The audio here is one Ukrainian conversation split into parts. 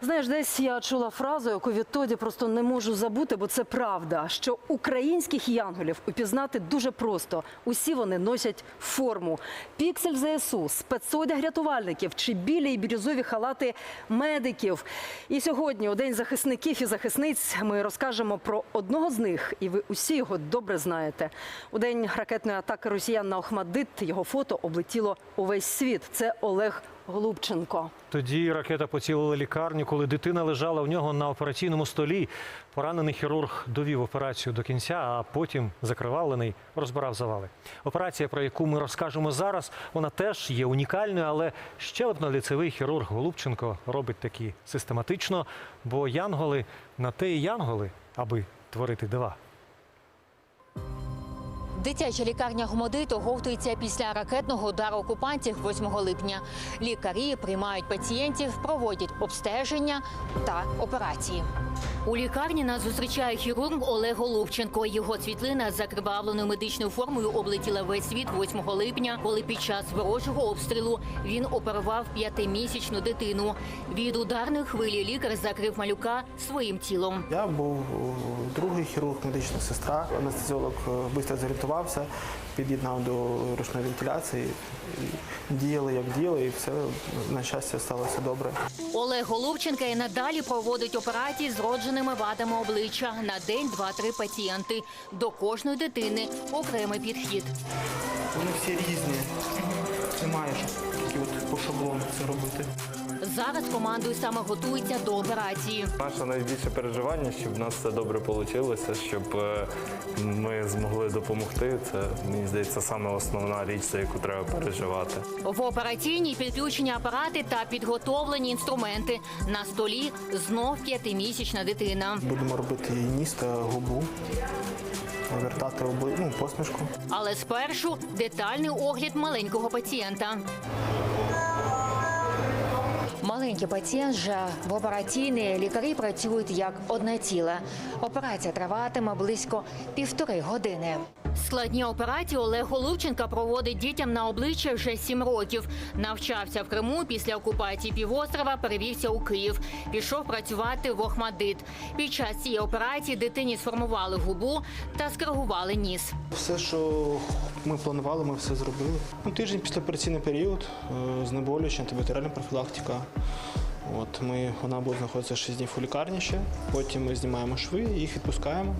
Знаєш, десь я чула фразу, яку відтоді просто не можу забути, бо це правда. Що українських янголів упізнати дуже просто. Усі вони носять форму. Піксель ЗСУ, спецодяг рятувальників чи білі і бірюзові халати медиків. І сьогодні, у день захисників і захисниць, ми розкажемо про одного з них, і ви усі його добре знаєте. У день ракетної атаки росіян на Охмадит його фото облетіло увесь світ. Це Олег Голубченко. Тоді ракета поцілила лікарню, коли дитина лежала в нього на операційному столі. Поранений хірург довів операцію до кінця, а потім закривавлений розбирав завали. Операція, про яку ми розкажемо зараз, вона теж є унікальною, але щелепно-ліцевий хірург Голубченко робить такі систематично, бо янголи на те і янголи, аби творити дива. Дитяча лікарня Гмодит оговтується після ракетного удару окупантів 8 липня. Лікарі приймають пацієнтів, проводять обстеження та операції. У лікарні нас зустрічає хірург Олег Голубченко. Його світлина з закривавленою медичною формою облетіла весь світ 8 липня, коли під час ворожого обстрілу він оперував п'ятимісячну дитину. Від ударної хвилі лікар закрив малюка своїм тілом. Я був другий хірург, медична сестра. Анестезіолог швидко зорієнтувався, під'єднав до ручної вентиляції. І діяли, як діяли, і все на щастя сталося добре. Олег Голубченка і надалі проводить операції з родженими вадами обличчя на день два-три пацієнти. До кожної дитини окремий підхід. Вони всі різні. Немає ж тільки от по шаблону це робити. Зараз командою саме готується до операції. Наше найбільше переживання, щоб в нас все добре вийшло, щоб е, ми змогли допомогти. Це мені здається саме основна річ, за яку треба переживати. В операційній підключені апарати та підготовлені інструменти. На столі знов п'ятимісячна дитина. Будемо робити її ніс та губу, вертати ну, посмішку. Але спершу детальний огляд маленького пацієнта. Маленький пацієнт вже в операційній лікарі працюють як одне ціле. Операція триватиме близько півтори години. Складні операції Олег Голубченка проводить дітям на обличчя вже сім років. Навчався в Криму після окупації півострова, перевівся у Київ. Пішов працювати в Охмадит. Під час цієї операції дитині сформували губу та скоригували ніс. Все, що ми планували, ми все зробили. Ну, тиждень після операційний період, е, знеболююча, антибактеріальна профілактика. От ми, вона буде знаходитися 6 днів у лікарні ще. Потім ми знімаємо шви, їх відпускаємо.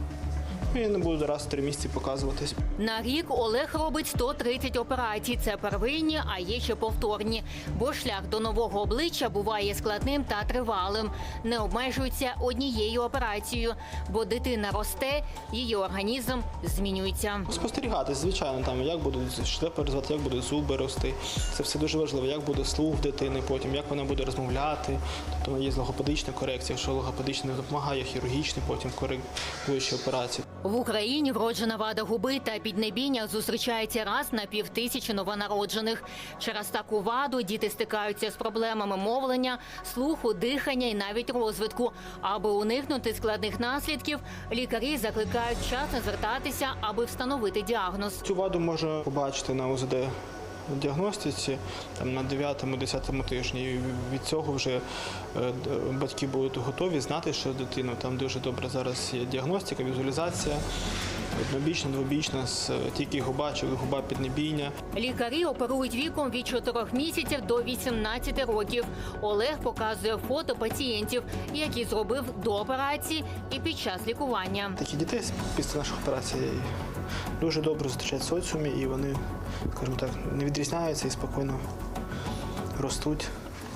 Ну, не буду раз в три місяці показуватись. На рік Олег робить 130 операцій. Це первинні, а є ще повторні. Бо шлях до нового обличчя буває складним та тривалим. Не обмежується однією операцією, бо дитина росте, її організм змінюється. Спостерігати, звичайно, там як будуть шлепи розвивати, як будуть зуби рости. Це все дуже важливо, як буде слух дитини, потім як вона буде розмовляти. Тобто є логопедична корекція, якщо логопедична не допомагає, хірургічний, потім коригуючі операції. В Україні вроджена вада губи та піднебіння зустрічається раз на півтисячі новонароджених. Через таку ваду діти стикаються з проблемами мовлення, слуху, дихання і навіть розвитку. Аби уникнути складних наслідків, лікарі закликають вчасно звертатися, аби встановити діагноз. Цю ваду можна побачити на УЗД діагностиці там, на 9-10 тижні. І від цього вже е, батьки будуть готові знати, що дитина там дуже добре зараз є діагностика, візуалізація. Однобічна, двобічна, з е, тільки губа чи губа піднебіння. Лікарі оперують віком від 4 місяців до 18 років. Олег показує фото пацієнтів, які зробив до операції і під час лікування. Такі дітей після наших операцій дуже добре зустрічають соціумі, і вони, скажімо так, не відрізняються і спокійно ростуть,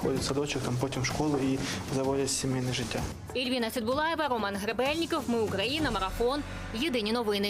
ходять в садочок, там потім в школу і заводять сімейне життя. Ільвіна Сідбулаєва, Роман Гребельніков. Ми Україна. Марафон. Єдині новини.